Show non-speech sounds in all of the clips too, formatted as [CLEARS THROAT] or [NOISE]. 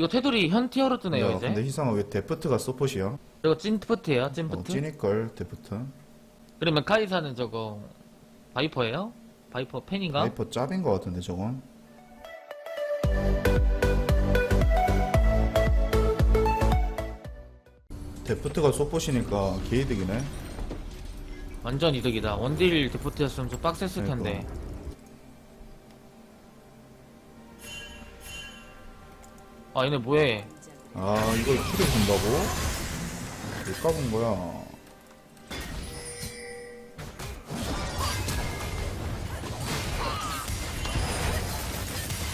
이거 테두리 현 티어로 뜨네요 야, 이제. 근데 희상아 왜 데프트가 서폿이야? 이거 찐프트예요 어, 찐프트. 찐일걸 데프트 그러면 카이사는 저거 바이퍼예요? 바이퍼 팬인가? 와이퍼 짭인 거 같은데 저건 데프트가 서폿이니까 게이득이네 완전 이득이다. 원딜 데프트였으면 좀 빡셌을 그러니까. 아 얘네 뭐해? 아 이걸 킬을 준다고? 왜 까본 거야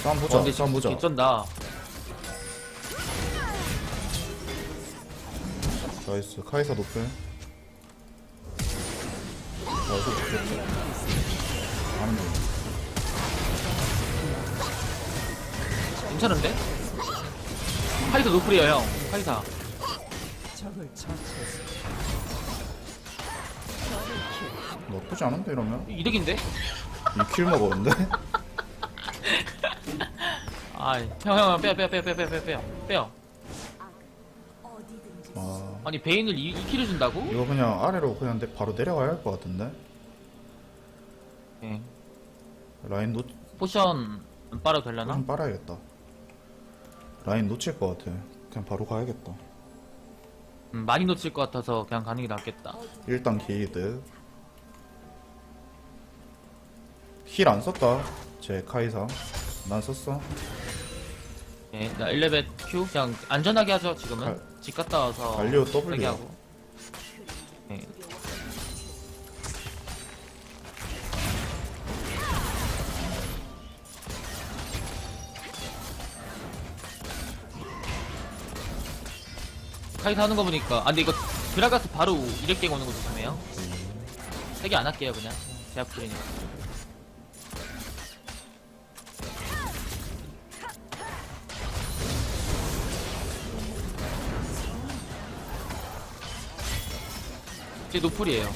싸움 보자 원딜 싸움 보자 개쩐다. 나이스 카이사 노플 나이스 안돼 괜찮은데? 카이사 노플이에요 형. 카이사. 나쁘지 않은데 이러면 이득인데? 2킬 먹었는데? [LAUGHS] 아, 형, 형, 빼요, 빼요, 빼요, 빼요, 빼요, 빼요, 빼요. 아 아니, 베인을 2, 2킬을 준다고? 이거 그냥 아래로 그냥 내- 바로 내려가야 할 것 같은데 예. 라인 놓 포션 안 빨아도 되려나? 좀 빨아야겠다 라인 놓칠 것 같아 그냥 바로 가야겠다 음, 많이 놓칠 것 같아서 그냥 가는 게 낫겠다. 일단 게이드 힐 안 썼다 제 카이사 난 썼어 예, 나 1레벨 Q 그냥 안전하게 하죠, 지금은. 갈- 집 갔다 와서. 갈리오 W. 하고. 카이사 하는 거 보니까. 아 근데 이거 드라가스 바로 이렉갱 오는 거 조심해요. 세게 안 할게요 그냥. 제압 풀이니까. 제 노플이에요.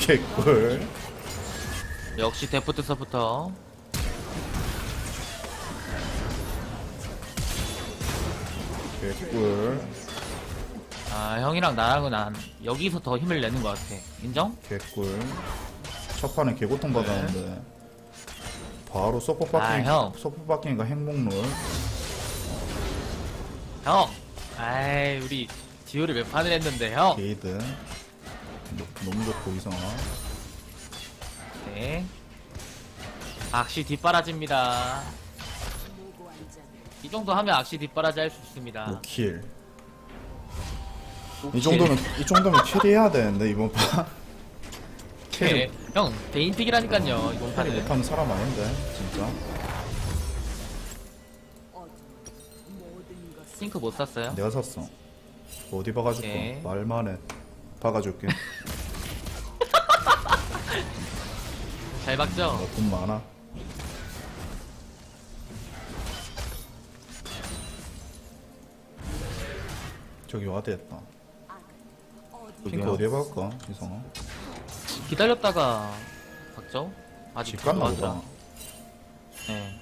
개꿀. 역시 데프트 서부터 개꿀 아 형이랑 나랑은 난 여기서 더 힘을 내는 것 같아. 인정? 개꿀. 첫 판에 개고통 받았는데. 바로 서포 아, 형. 서포 바뀌니까 행복룰 형! 아이 우리 듀오를 몇 판을 했는데 형! 게이드. 노- 너무 좋고 이상아 네. 악시 뒷바라지입니다 이 정도 하면 악시 뒷바라지 할 수 있습니다 노킬 오케이. 이 정도면 이 정도면 캐리해야 되는데 이번 판 네. 캐리 형 베인픽이라니까요 이번 판은 못하는 사람 아닌데 진짜 싱크 못 샀어요? 내가 샀어 어디 봐가지고 네. 말만 해 박아줄게 [LAUGHS] 잘 박죠? 나 돈 많아 저기 와드 했다. 여기 핑크. 어디에 박을까? 이성아 기다렸다가 박죠? 아직 집 갔나 들어가더라. 보다. 네.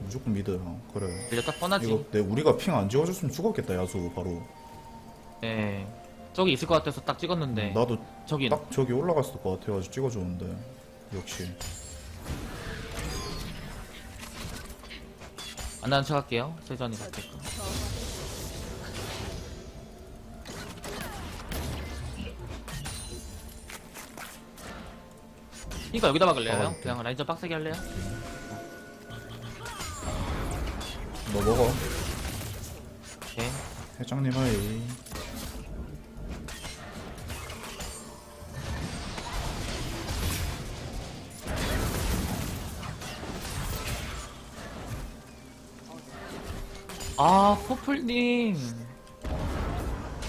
무조건 믿어요 그래. 이제 딱 뻔하지. 이거 내 우리가 핑 안 찍어줬으면 죽었겠다 야수 바로. 네. 저기 있을 것 같아서 딱 찍었는데. 나도 저기 딱 저기 올라갔을 것 같아가지고 찍어줬는데. 역시 안 나는 척 할게요 세전이 갈게끔 이거 여기다 박을래요? 어, 형? 오케이. 그냥 라인전 빡세게 할래요? 너 먹어 오케이 회장님 하이 아 포플님.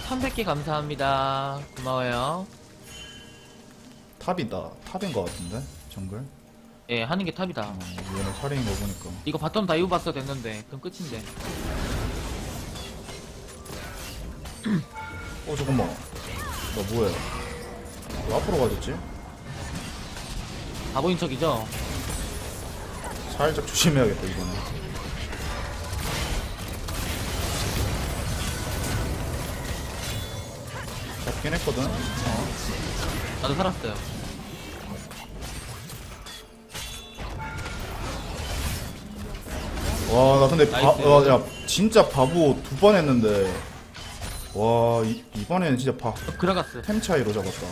300개 감사합니다. 고마워요. 탑이다. 탑인 것 같은데 정글? 예 하는 게 탑이다. 어, 얘네 살인인 거 보니까. 이거 바텀 다이브 봤어야 됐는데. 그럼 끝인데. [CLEARS THROAT] 어 잠깐만. 나 뭐해? 왜 앞으로 가졌지? 바보인 척이죠? 살짝 조심해야겠다 이번에 잡긴 했거든 어. 나도 살았어요. 와 나 근데 바, 나이스. 와, 야 진짜 바보 두 번 했는데 와 이, 이번에는 진짜 바, 그라가스. 템 차이로 잡았다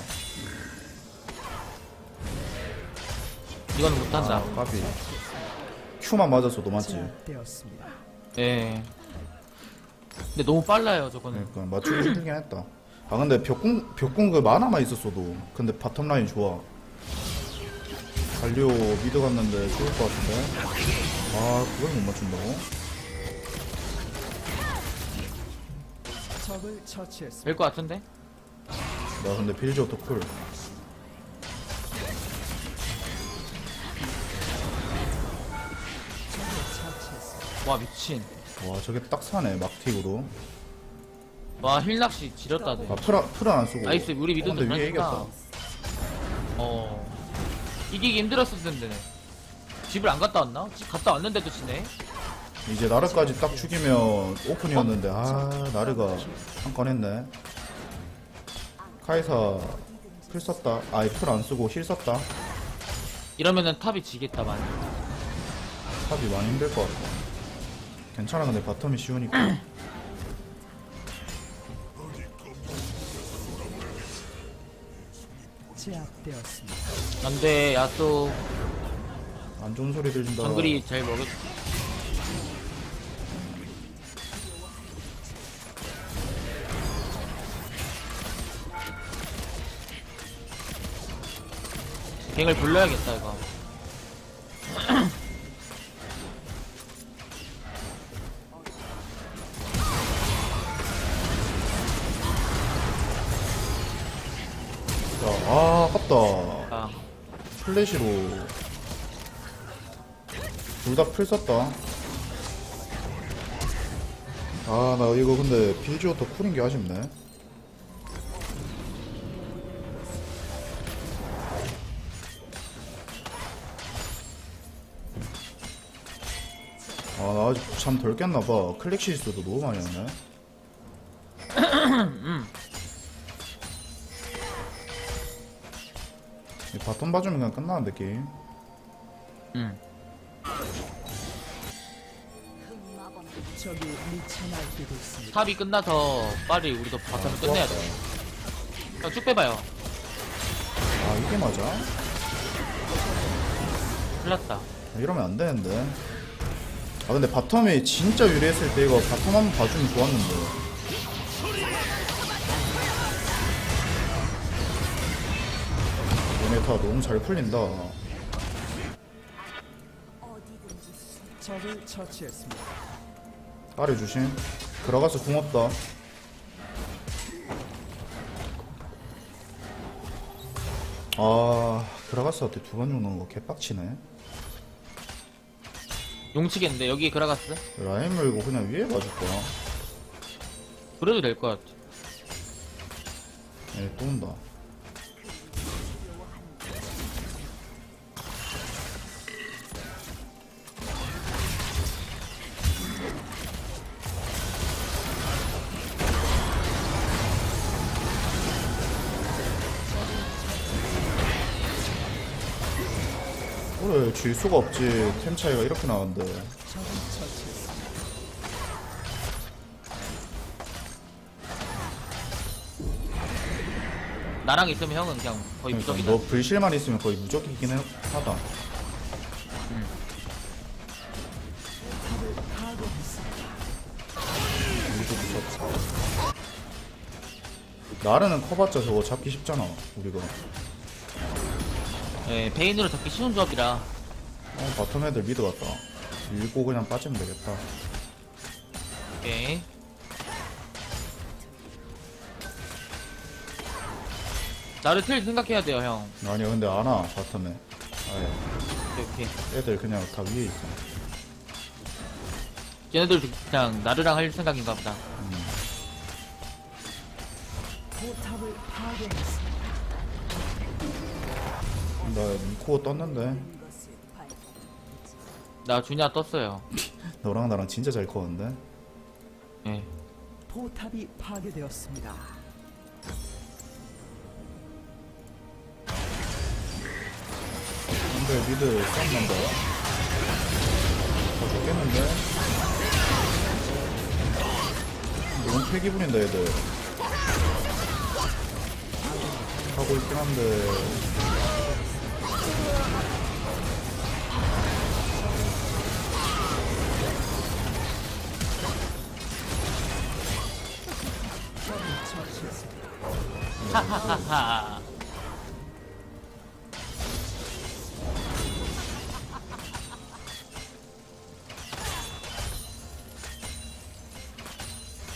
이거는 못한다. 아 까비 Q만 맞았어도 맞지 되었습니다. 예. 근데 너무 빨라요, 저거는. 그러니까 맞추기 힘들긴 했다 아 근데 벽궁 벽궁 그 만화만 있었어도 근데 바텀 라인 좋아 갈리오 미드 갔는데 좋을 것 같은데 아 그걸 못 맞춘다고? 적을 처치했습니다. 될것 같은데? 나 근데 빌지오토 쿨 처치했습니다. 와, 미친. 와 저게 딱 사네 막틱으로 와, 힐낚시 지렸다, 네. 아 풀, 풀은 안 쓰고 나이스, 우리 어, 미드도 근데 위에. 이겼다 어. 이기기 힘들었을 텐데. 집을 안 갔다 왔나? 집 갔다 왔는데도 지네? 이제 나르까지 딱 죽이면 오픈이었는데 아 나르가 한 건 했네 카이사 풀 썼다 아이 풀안 쓰고 힐 썼다 이러면은 탑이 지겠다, 많이. 탑이 많이 힘들 것 같아 괜찮아 근데 바텀이 쉬우니까 [CLEARS THROAT] 제압되었습니다. 안 돼, 야또 안 좋은 소리 들린다 정글이 잘 먹을. 갱을 불러야겠다, 이거. 아 아깝다. 아, 플래시로. 둘 다 풀 썼다. 아 나 이거 근데 빌지오토 쿨인 게 아쉽네. 아 나 아직 잠 덜 깼나봐. 클릭 실수도 너무 많이 하네 바톤 봐주면 그냥 끝나는데 게임 응. 적이 미쳐 날뛰고 있습니다. 탑이 끝나서 빨리 우리도 바텀을 끝내야 돼. 형, 쭉 빼봐요. 아 이게 맞아? 큰일 났다. 이러면 안 되는데. 아 근데 바텀이 진짜 유리했을 때 이거 바텀 한번 봐주면 좋았는데. 다 너무 잘 풀린다. 적을 처치했습니다. 아래 주심. 들어가서 궁 없다. 아 들어가서한테 두번 죽는 거 개빡치네. 용치겠는데, 여기 그라가스? 라인 물고 그냥 위에 봐줄 거야. 그래도 될 것 같아. 얘또 온다. 그래 질 수가 없지 템 차이가 이렇게 나는데. 나랑 있으면 형은 그냥 거의 그러니까 무적이다. 너 불실만 있으면 거의 무적이긴 해- 하다 우리도 무섭다 나르는 커봤자 저거 잡기 쉽잖아 우리가 예, 베인으로 잡기 쉬운 조합이라. 어, 바텀 애들 미드 갔다 밀고 그냥 빠지면 되겠다 오케이. 나를 틀 생각해야 돼요, 형. 아니야 근데 안와 바텀에 아예 오케이, 오케이. 애들 그냥 다 위에 있어 얘네들 그냥 나르랑 할 생각인가 보다. 파괴했습니다. 나 미코 떴는데 나 주냐 떴어요. [LAUGHS] 너랑 나랑 진짜 잘 커는데 예. 포탑이 파괴되었습니다. 근데 미드 싸움 난다 다 죽겠는데 너무 패기 부린다 얘들 하고 있긴 한데 하하하하. [LAUGHS]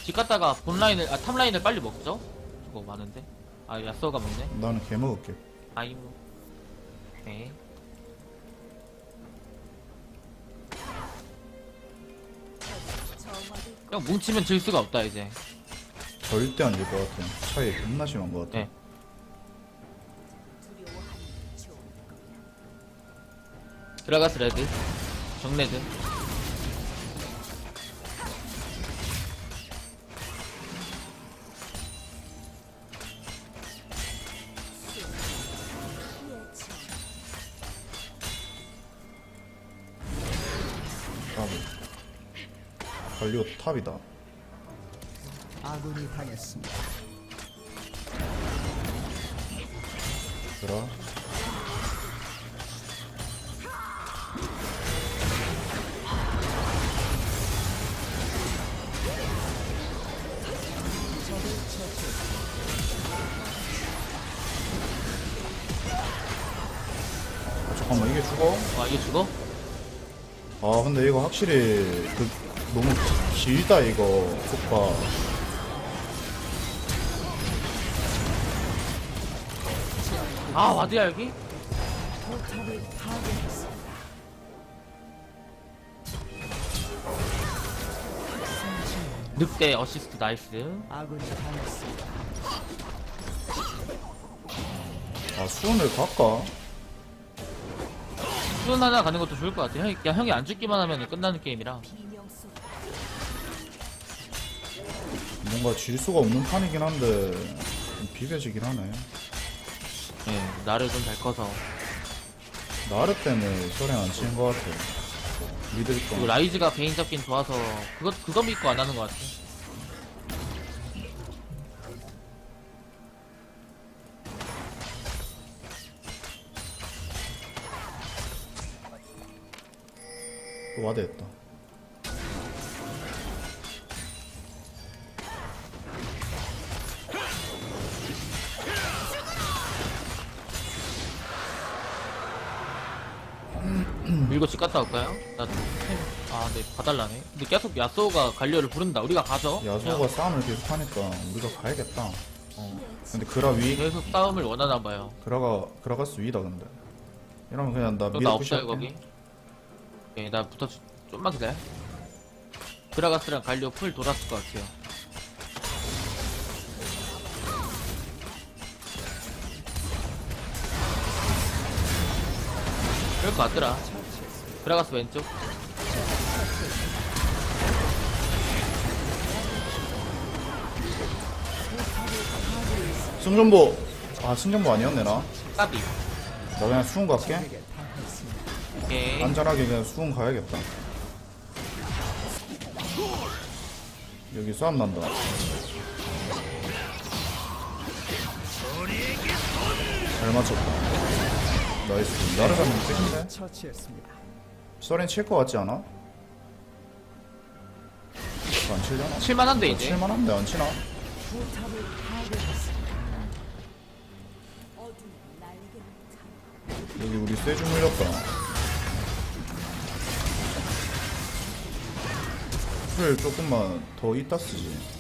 집 갔다가 본 라인을 아 탑 라인을 빨리 먹죠? 저거 많은데. 아 야쏘가 먹네. 나는 개 먹을게 아이고. 네. 그냥 뭉치면 질 수가 없다 이제. 절대 안질것 같아 차이 겁나 심한 것 같아 네. 드라가스 레드. 정레드. 탑 탑이다 아군이 당했습니다. 그라 아, 잠깐만 이게 죽어? 와 이게 죽어? 아 근데 이거 확실히 그 너무 길다 이거 속바 아 와드야 여기? 포탑을. 늑대 어시스트 나이스. 아군이 당했습니다. 아 수은을 갈까? 수은 하나 가는 것도 좋을 것 같아. 형이, 야, 형이 안 죽기만 하면 끝나는 게임이라. 뭔가 질 수가 없는 판이긴 한데 좀 비벼지긴 하네 예, 나를 좀잘 커서. 나르 때문에 소렌 안 치는 것 같아 믿을 그리고 거 라이즈가 베인 잡긴 좋아서 그거 그거 믿고 안 하는 것 같아. 와드했다 집 갔다 올까요? 나 템, 아, 네, 봐달라네. 근데 계속 야쏘가 갈려를 부른다. 우리가 가죠. 야수가 싸움을 계속 하니까 우리가 가야겠다 어. 근데 그라 위 계속 싸움을 원하나 봐요. 그라가 그라가스 위다 근데 이러면 그냥 나 미드 없어요 푸시할게 거기. 예, 나 붙어 주- 좀만 기다려. 드라가스랑 갈려 풀 돌았을 것 같아요. 그럴 것 같더라. 드라가스 왼쪽. 승전보 아 승전보 아니었네 나? 까비. 나 그냥 수은 갈게. 오케이. 안전하게 그냥 수은 가야겠다 여기 싸움 난다 잘 맞췄다 나이스 나를 잡으면 끝인데? 처치했습니다. 소렌 칠것 같지 않아? 안 칠려나? 칠만한데 이제. 칠만한데 안 치나? 여기 우리 쇠주 물렸다 풀 조금만 더 이따 쓰지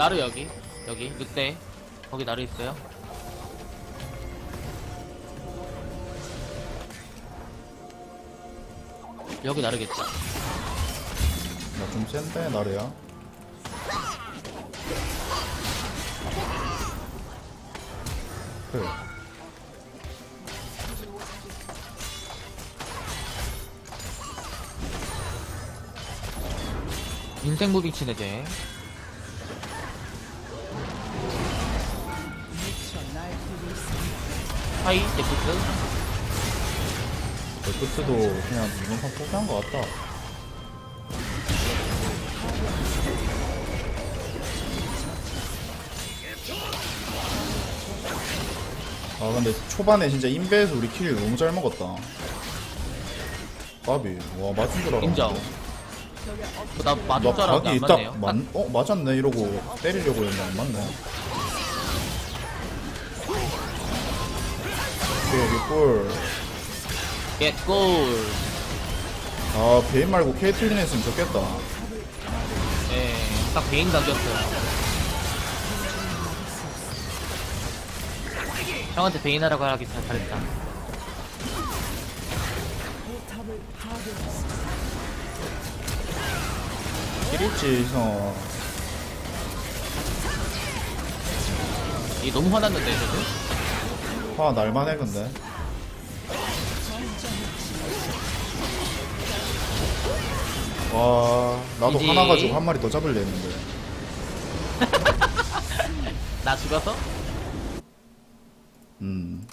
나르 여기. 여기. 늑대. 거기 나르 있어요. 여기 나르겠다. 나좀 센데 나래야 그래 인생 무빙 치네 쟤. 하이 데프트. 레프트도 그냥 이번 판 포기한 것 같다 아 근데 초반에 진짜 인베에서 우리 킬 너무 잘 먹었다 까비 와 맞은 줄 알았네 인정. 나나 맞을 줄 알았는데 안딱 맞네요. 맞, 어 맞았네 이러고 때리려고 했는데 안 맞네 오케이 여기 꿀겟 골. 아, 베인 말고 케이틀린 했으면 좋겠다. 예, 딱 베인 당겼어요. 형한테 베인 하라고 하기 잘 잘했다. 키리치 형. 이 너무 화났는데 저는. 화 날만해 근데. 와, 나도 이제- 하나 가지고 한 마리 더 잡을려 했는데. [LAUGHS] 나 죽어서? 음,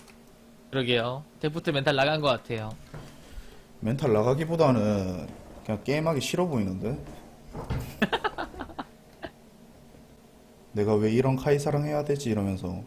그러게요. 데프트 멘탈 나간 것 같아요. 멘탈 나가기보다는 그냥 게임하기 싫어 보이는데. [LAUGHS] 내가 왜 이런 카이사랑 해야 되지 이러면서.